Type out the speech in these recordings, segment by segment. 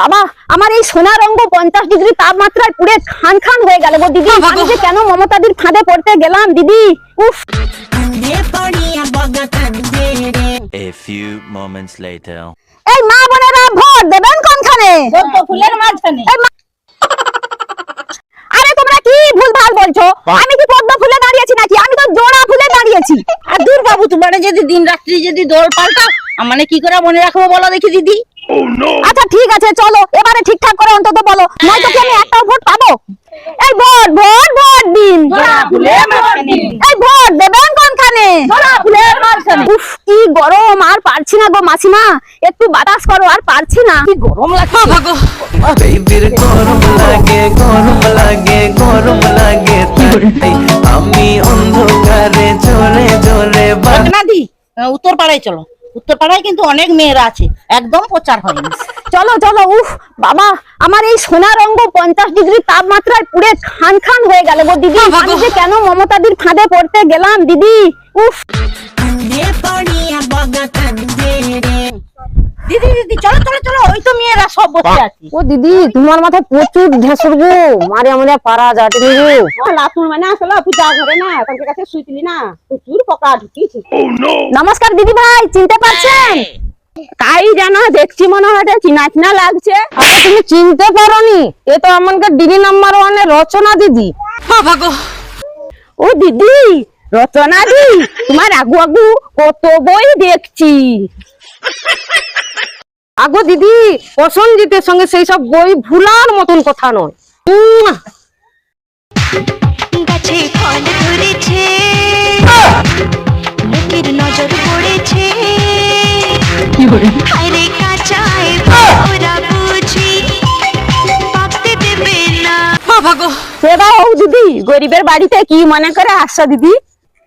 বাবা আমার এই সোনার অঙ্গ পঞ্চাশ ডিগ্রি তাপমাত্রায় পুড়ে খান খান হয়ে গেল গো দিদি। আমি যে কেন মমতাদির ফাঁদে পড়তে গেলাম দিদি? উফ। A few moments later. এই মা বোনেরা ভোট দেবেন কোনখানে? ফুলের মাঝখানে। আরে তোমরা কি ভুল ভালো বলছো আমি কি পদ্ম ফুলে দাঁড়িয়েছি নাকি? আমি তো জোড়া ফুলে দাঁড়িয়েছি। আর দূর বাবু তোমার যদি দিন রাত্রি যদি দোল পাল্টাও মানে কি করে মনে রাখব বলো দেখি দিদি? আচ্ছা ঠিক আছে চলো। এবারে ঠিকঠাক করে অন্তত বলো। নয়তো কি আমি একটাও ভোট পাবো? এই ভোট ভোট ভোট দিন। এই ভোট দেবেন কোনখানে। উফ কি গরম আর পারছি না গো মাসিমা। একটু বাতাস করো আর পারছি না। কি গরম লাগছে। বেবির গরম লাগে গরম লাগে গরম লাগে আমি অন্ধকারে চলে চলে বা না দি উত্তর পাড়ায় চলো। উত্তর পাড়ায় কিন্তু অনেক মেয়েরা আছে। একদম প্রচার হয়নি। চলো চলো উফ বাবা আমার এই সোনার অঙ্গ পঞ্চাশ ডিগ্রি তাপমাত্রায় পুড়ে খান খান হয়ে গেল গো দিদি। আমি যে কেন মমতাদির ফাঁদে পড়তে গেলাম দিদি? উফ। দিদি দিদি চলো চলো চলো ওই তো মেয়েরা সব বসে আছে। ও দিদি তোমার মাথায় প্রচুর ঢেসর গো মারে আমাদের পারা যাটনি গো লাতুর মানে আসলে পূজা ঘরে না ওখানকার কাছে শুইতিলি না প্রচুর পোকা ঢুকিয়েছে নমস্কার দিদি ভাই চিনতে পারছেন? তাই জানো দেখছি মনে হয় চিনা চিনা লাগছে। আরে তুমি চিনতে পারোনি এ তো আমাকে দিদি নাম্বার ওয়ানে রচনা দিদি। ও দিদি রচনা দি তোমার আগু আগু কত বই দেখছি। আগো দিদি প্রসঞ্জিতের সঙ্গে সেই সব বই ভুলার মতন কথা নয়। গাছে ফল ধরেছে। হায়রে কাঁচায় ওরা বুঝি পাকতে দেবে না। সেবা হোক দিদি গরিবের বাড়িতে কি মনে করে আসছো দিদি?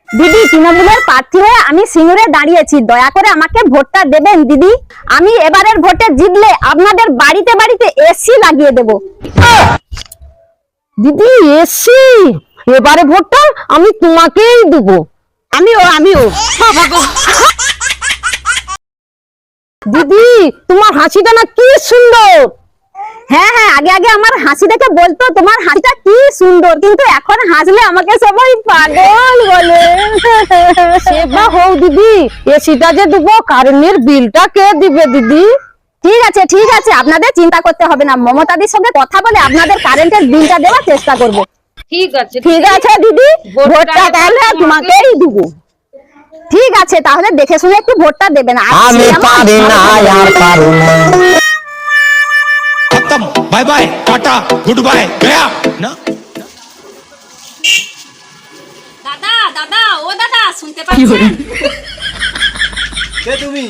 দিদি তৃণমূলের প্রার্থী হয়ে আমি সিঙ্গুরে দাঁড়িয়েছি দয়া করে আমাকে ভোটটা দেবেন দিদি। আমি এবারের ভোটে জিতলে আপনাদের বাড়িতে বাড়িতে এসি লাগিয়ে দেব। দিদি এসি? এবারে ভোটটা আমি তোমাকেই দেবো। আমিও আমিও। দিদি তোমার হাসিটা না কি সুন্দর? হ্যাঁ হ্যাঁ আগে আগে আমার হাসি দেখে বলতো তোমার হাসিটা কি সুন্দর? কিন্তু এখন হাসলে আমাকে সবাই পাগল বলে। সেবা হোক দিদি এসিটা যে দেবো কারেন্টের বিলটা কে দিবে দিদি? ঠিক আছে ঠিক আছে আপনাদের চিন্তা করতে হবে না। মমতাদির সঙ্গে কথা বলে আপনাদের কারেন্টের বিলটা দেওয়ার চেষ্টা করব। ঠিক আছে ঠিক আছে দিদি। ভোটটা তাহলে তোমাকেই দিব। ঠিক আছে তাহলে দেখে শুনে একটু ভোটটা দেবেন। আমি পারি না আর পারু না। খতম bye bye tata good bye Gaya না। দাদা দাদা ও দাদা শুনতে পাচ্ছেন? কে তুমি?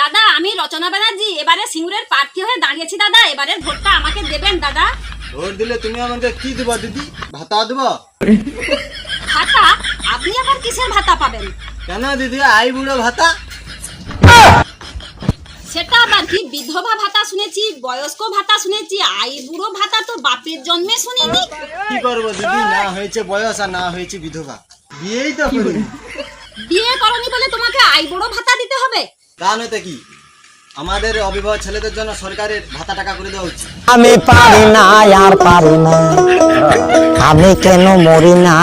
দাদা আমি রচনা ব্যানার্জি এবারে সিঙ্গুরের প্রার্থী হয়ে দাঁড়িয়েছি দাদা। এবারে ভোটটা আমাকে দেবেন দাদা। ভোট দিলে তুমি আমাকে কি দেবা দিদি? ভাতা দেবা? ভাতা? আপনি আবার কিসের ভাতা পাবেন? কেন দিদি আই বুড়ো ভাতা? সেটা আবার কি বিধবা ভাতা শুনেছি বয়স্ক ভাতা শুনেছি আই বুড়ো ভাতা তো বাপের জন্মে শুনিনি। কি করব দিদি না হয়েছে বয়স আর না হয়েছে বিধবা। বিয়েই তো করিনি বিয়ে করনি বলে তোমাকে আই বুড়ো ভাতা দিতে হবে? তা নয়তো কি? আমাদের অভিভাবক ছেলেদের জন্য সরকারের ভাতা টাকা করে দেওয়া উচিত। আমি পারি না আর পারি না। আমি কেন মরি না?